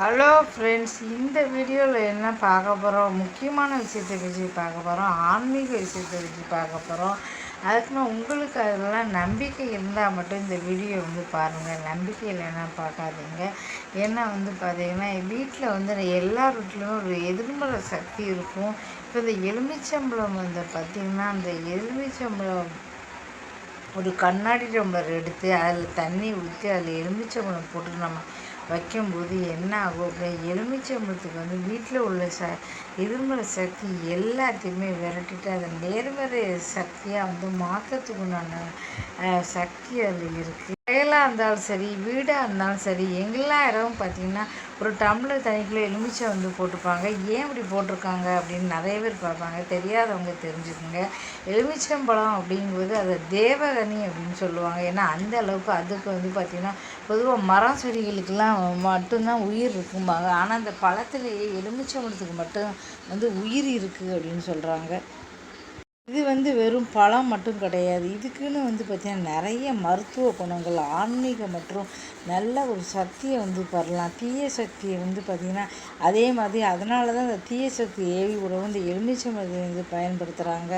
Hello friends இந்த வீடியோவில் என்ன பார்க்க போகிறோம் முக்கியமான விஷயத்தை பற்றி பார்க்க போகிறோம் ஆன்மீக விஷயத்தை பற்றி பார்க்க போகிறோம் அதுக்குமே உங்களுக்கு அதெல்லாம் நம்பிக்கை இருந்தால் மட்டும் இந்த வீடியோ வந்து பாருங்கள் நம்பிக்கை இல்லைன்னா பார்க்காதீங்க. ஏன்னா வந்து பார்த்திங்கன்னா வீட்டில் வந்து எல்லார் வீட்லேயும் ஒரு எதிர்மறை சக்தி இருக்கும். இப்போ இந்த எலுமிச்சம்பழம் வந்து பார்த்திங்கன்னா அந்த எலுமிச்சம்பழம் ஒரு கண்ணாடி டம்ளர் எடுத்து அதில் தண்ணி ஊற்றி அதில் எலுமிச்சம்பழம் போட்டு நம்ம வைக்கும்போது என்ன ஆகும் அப்படின்னா எலுமிச்சம்பழத்துக்கு வந்து வீட்டில் உள்ள ச எதிர்மறை சக்தி எல்லாத்தையுமே விரட்டிட்டு அதை நேர்மறை சக்தியாக வந்து மாற்றத்துக்கு உண்டான சக்தி அதில் இருக்குது வயலாக இருந்தாலும் சரி வீடாக இருந்தாலும் சரி எல்லா இடமும் பார்த்திங்கன்னா ஒரு டம்ளர் தண்ணிக்குள்ளே எலுமிச்சை வந்து போட்டிருப்பாங்க ஏன் இப்படி போட்டிருக்காங்க அப்படின்னு நிறைய பேர் பார்ப்பாங்க. தெரியாதவங்க தெரிஞ்சுக்கோங்க. எலுமிச்சம்பழம் அப்படிங்கும்போது அதை தேவகனி அப்படின்னு சொல்லுவாங்க. ஏன்னா அந்த அளவுக்கு அதுக்கு வந்து பார்த்திங்கன்னா பொதுவாக மரம் செடிகளுக்கெல்லாம் மட்டும்தான் உயிர் இருக்கும்பாங்க. ஆனால் அந்த பழத்துலேயே எலுமிச்சம்பழத்துக்கு மட்டும் வந்து உயிர் இருக்குது அப்படின்னு சொல்கிறாங்க இது வந்து வெறும் பழம் மட்டும் கிடையாது. இதுக்குன்னு வந்து பார்த்திங்கன்னா நிறைய மருத்துவ குணங்கள் ஆன்மீக மற்றும் நல்ல ஒரு சக்தியை வந்து பெறலாம். தீய சக்தியை வந்து பார்த்திங்கன்னா அதே மாதிரி அதனால தான் அந்த தீய சக்தி ஏவி உறவு எலுமிச்சை எலுமிச்சம்பழத்தை வந்து பயன்படுத்துகிறாங்க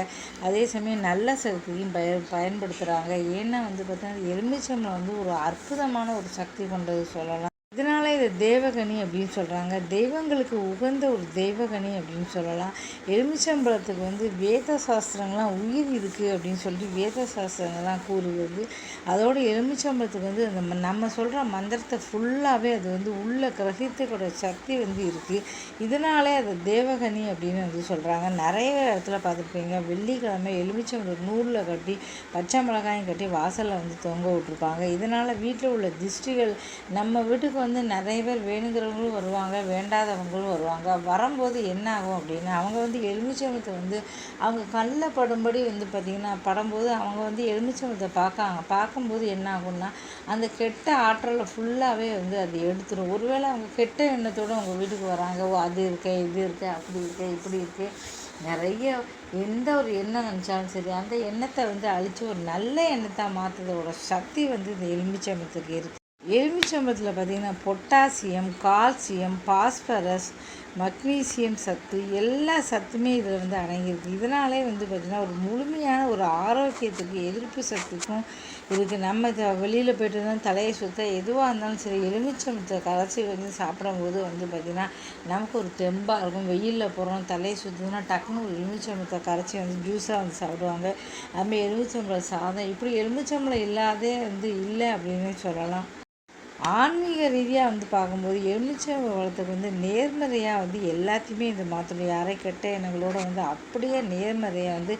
அதே சமயம் நல்ல சக்தியும் பய பயன்படுத்துகிறாங்க ஏன்னா வந்து பார்த்திங்கன்னா எலுமிச்சம்பழம் வந்து ஒரு அற்புதமான ஒரு சக்தி கொண்டது சொல்லலாம். இதனால் இது தேவகனி அப்படின்னு சொல்கிறாங்க தெய்வங்களுக்கு உகந்த ஒரு தெய்வகனி அப்படின்னு சொல்லலாம். எலுமிச்சம்பழத்துக்கு வந்து வேத சாஸ்திரங்கள்லாம் உயிர் இருக்குது அப்படின்னு சொல்லிட்டு வேத சாஸ்திரங்கள்லாம் கூறுகிறது. அதோட எலுமிச்சம்பழத்துக்கு வந்து அந்த நம்ம சொல்கிற மந்திரத்தை ஃபுல்லாகவே அது வந்து உள்ள கிரகித்துக்கூட சக்தி வந்து இருக்குது இதனாலே அது தேவகனி அப்படின்னு வந்து சொல்கிறாங்க நிறைய இடத்துல பார்த்துருப்பீங்க. வெள்ளிக்கிழமை எலுமிச்சம்பழம் நூலில் கட்டி பச்சை மிளகாயும் கட்டி வாசலில் வந்து தொங்க விட்ருப்பாங்க இதனால் வீட்டில் உள்ள திஷ்டிகள் நம்ம வீட்டுக்கு வந்து நிறைய பேர் வேணுங்கிறவங்களும் வருவாங்க வேண்டாதவங்களும் வருவாங்க. வரும்போது என்ன ஆகும் அப்படின்னா அவங்க வந்து எலுமிச்சம்பழத்தை வந்து அவங்க கண்ணில் படும்படி வந்து பார்த்திங்கன்னா படும்போது அவங்க வந்து எலுமிச்சம்பழத்தை பார்க்காங்க. பார்க்கும்போது என்ன ஆகும்னா அந்த கெட்ட ஆற்றலை ஃபுல்லாகவே வந்து அது எடுத்துடும் ஒருவேளை அவங்க கெட்ட எண்ணத்தோடு அவங்க வீட்டுக்கு வராங்க. ஓ அது இருக்கே இது இருக்கே அப்படி இருக்கே இப்படி இருக்கே. நிறைய எந்த ஒரு எண்ணம் நினச்சாலும் சரி அந்த எண்ணத்தை வந்து அழித்து ஒரு நல்ல எண்ணத்தை மாற்றுறதோட சக்தி வந்து இந்த எலுமிச்சம்பழத்துக்கு இருக்குது எலுமிச்சம்பத்தில் பார்த்திங்கன்னா பொட்டாசியம் கால்சியம் பாஸ்பரஸ் மக்னீசியம் சத்து எல்லா சத்துமே இதில் வந்து அடங்கியிருக்கு. இதனாலே வந்து பார்த்திங்கன்னா ஒரு முழுமையான ஒரு ஆரோக்கியத்துக்கு எதிர்ப்பு சக்திக்கும் இருக்குது நம்ம வெளியில் போய்ட்டு தான் தலையை சுத்த எதுவாக இருந்தாலும் சரி எலுமிச்சம்பத்தை கரைச்சி வந்து சாப்பிடும்போது வந்து பார்த்திங்கன்னா நமக்கு ஒரு தெம்பாக இருக்கும். வெயிலில் போகிறோம் தலையை சுற்றுதுன்னா டக்குன்னு ஒரு எலுமிச்சம்பத்தை கரைச்சி வந்து ஜூஸாக வந்து சாப்பிடுவாங்க. அதுமாதிரி எலுமிச்சம்பழம் சாதம் இப்படி எலுமிச்சம்பழம் இல்லாதே வந்து இல்லை அப்படின்னு சொல்லலாம். ஆன்மீக ரீதியாக வந்து பார்க்கும்போது எலுமிச்சை வளத்துக்கு வந்து நேர்மறையாக வந்து எல்லாத்தையுமே இந்த மாற்றணும் யாரை கெட்ட எண்ணங்களோடு வந்து அப்படியே நேர்மறையாக வந்து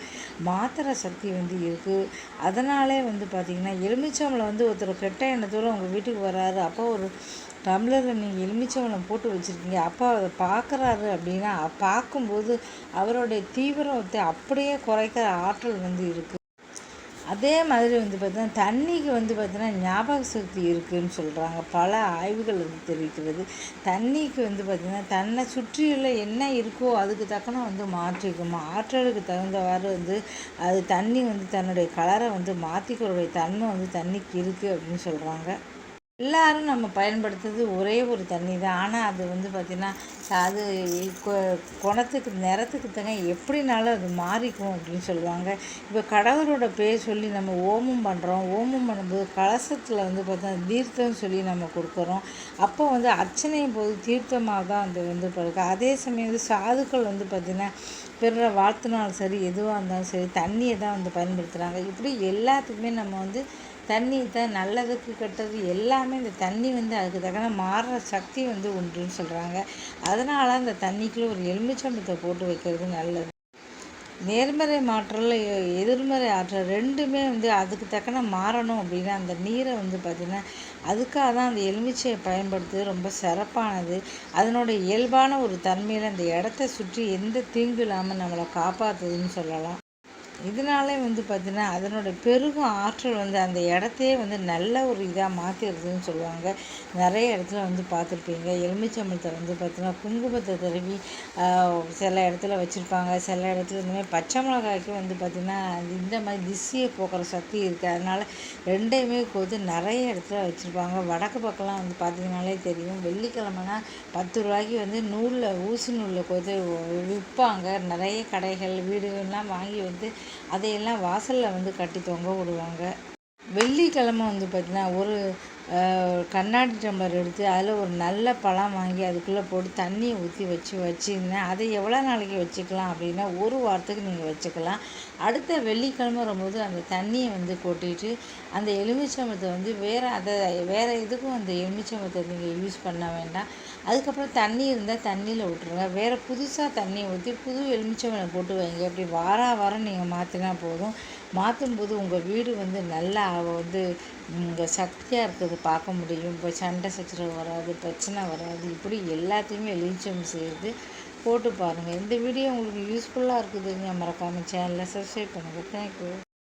மாத்திர சக்தி வந்து இருக்குது அதனாலே வந்து பார்த்திங்கன்னா எலுமிச்சம்பளம் வந்து ஒருத்தர் கெட்ட எண்ணத்தோடு உங்கள் வீட்டுக்கு வராரு. அப்போ ஒரு டம்ளரில் நீங்கள் எலுமிச்சம்பழம் போட்டு வச்சுருக்கீங்க. அப்போ அதை பார்க்குறாரு அப்படின்னா பார்க்கும்போது அவருடைய தீவிரத்தை அப்படியே குறைக்கிற ஆற்றல் வந்து இருக்குது அதே மாதிரி வந்து பார்த்தீங்கன்னா தண்ணிக்கு வந்து பார்த்தீங்கன்னா ஞாபக சக்தி இருக்குதுன்னு சொல்கிறாங்க பல ஆய்வுகள் வந்து தெரிவிக்கிறது. தண்ணிக்கு வந்து பார்த்திங்கன்னா தன்னை சுற்றியுள்ள என்ன இருக்கோ அதுக்கு தக்கன வந்து மாற்றிக்குமா ஆற்றலுக்கு தகுந்தவாறு வந்து அது தண்ணி வந்து தன்னுடைய கலரை வந்து மாற்றிக்கிறோடைய தன்மை வந்து தண்ணிக்கு இருக்குது அப்படின்னு சொல்கிறாங்க எல்லாரும் நம்ம பயன்படுத்துறது ஒரே ஒரு தண்ணி தான் ஆனால் அது வந்து பார்த்திங்கன்னா அது குணத்துக்கு நிறத்துக்கு தங்க எப்படினாலும் அது மாறிக்கும் அப்படின்னு சொல்லுவாங்க. இப்போ கடவுளோட பேர் சொல்லி நம்ம ஓமம் பண்ணுறோம் ஓமம் பண்ணும்போது கலசத்தில் வந்து பார்த்தா தீர்த்தம் சொல்லி நம்ம கொடுக்குறோம். அப்போ வந்து அர்ச்சனையும் போது தீர்த்தமாக தான் அது வந்து பிறகு அதே சமயம் வந்து சாதுக்கள் வந்து பார்த்திங்கன்னா பிற வாழ்த்துனாலும் சரி எதுவாக இருந்தாலும் சரி தண்ணியை தான் வந்து பயன்படுத்துகிறாங்க இப்படி எல்லாத்துக்குமே நம்ம வந்து தண்ணி தான் நல்லதுக்கு கெட்டது எல்லாமே இந்த தண்ணி வந்து அதுக்கு தக்கன மாறுற சக்தி வந்து உண்டுன்னு சொல்கிறாங்க அதனால் அந்த தண்ணிக்குள்ளே ஒரு எலுமிச்சம்பத்தை போட்டு வைக்கிறது நல்லது. நேர்மறை மாற்றல எதிர்மறை ஆற்றல் ரெண்டுமே வந்து அதுக்கு தக்கன மாறணும் அப்படின்னா அந்த நீரை வந்து பார்த்திங்கன்னா அதுக்காக தான் அந்த எலுமிச்சையை பயன்படுத்துறது ரொம்ப சிறப்பானது. அதனுடைய இயல்பான ஒரு தன்மையில் அந்த இடத்த சுற்றி எந்த தீங்கு இல்லாமல் நம்மளை காப்பாற்றுதுன்னு சொல்லலாம். இதனாலே வந்து பார்த்திங்கன்னா அதனுடைய பெருகும் ஆற்றல் வந்து அந்த இடத்தையே வந்து நல்ல ஒரு இதாக மாற்றிடுதுன்னு சொல்லுவாங்க. நிறைய இடத்துல வந்து பார்த்துருப்பீங்க எலுமிச்சம்பழத்தை வந்து பார்த்திங்கன்னா குங்குமத்தை தருவி சில இடத்துல வச்சுருப்பாங்க. சில இடத்துல இந்த மாதிரி பச்சை மிளகாய்க்கு வந்து பார்த்திங்கன்னா இந்த மாதிரி திசையை போக்குற சக்தி இருக்குது அதனால் ரெண்டையுமே கோத்து நிறைய இடத்துல வச்சுருப்பாங்க. வடக்கு பக்கம்லாம் வந்து பார்த்திங்கனாலே தெரியும். வெள்ளிக்கிழமைனா பத்து ரூபாய்க்கு வந்து நூலில் ஊசி நூலில் கோத்து விற்பாங்க நிறைய கடைகள் வீடுகள்லாம் வாங்கி வந்து அதையெல்லாம் வாசலில் வந்து கட்டி தொங்க விடுவாங்க. வெள்ளிக்கிழமை வந்து பார்த்திங்கன்னா ஒரு கண்ணாடி டம்பர் எடுத்து அதில் ஒரு நல்ல பழம் வாங்கி அதுக்குள்ளே போட்டு தண்ணியை ஊற்றி வச்சு வச்சுருந்தேன் அதை எவ்வளோ நாளைக்கு வச்சுக்கலாம் அப்படின்னா ஒரு வாரத்துக்கு நீங்கள் வச்சுக்கலாம். அடுத்த வெள்ளிக்கிழமை வரும்போது அந்த தண்ணியை வந்து கொட்டிட்டு அந்த எலுமிச்சம்பத்தை வந்து வேறு அதை வேறு எதுக்கும் அந்த எலுமிச்சம்பத்தை நீங்கள் யூஸ் பண்ண வேண்டாம். அதுக்கப்புறம் தண்ணி இருந்தால் தண்ணியில் விட்ருங்க வேறு புதுசாக தண்ணி ஊற்றி புது எலுமிச்சம்பழம் போட்டு வைங்க. அப்படி வார வாரம் நீங்கள் மாற்றினா போதும். மாற்றும்போது உங்கள் வீடு வந்து நல்லா வந்து இங்கே சக்தியாக இருக்கிறது பார்க்க முடியும். இப்போ சண்டை சச்சரவு வராது பிரச்சனை வராது. இப்படி எல்லாத்தையுமே எலுமிச்சம் செய்து போட்டு பாருங்கள் இந்த வீடியோ உங்களுக்கு யூஸ்ஃபுல்லாக இருக்குதுங்க. மறக்காமல் சேனலில் சப்ஸ்கிரைப் பண்ணுங்கள் தேங்க்யூ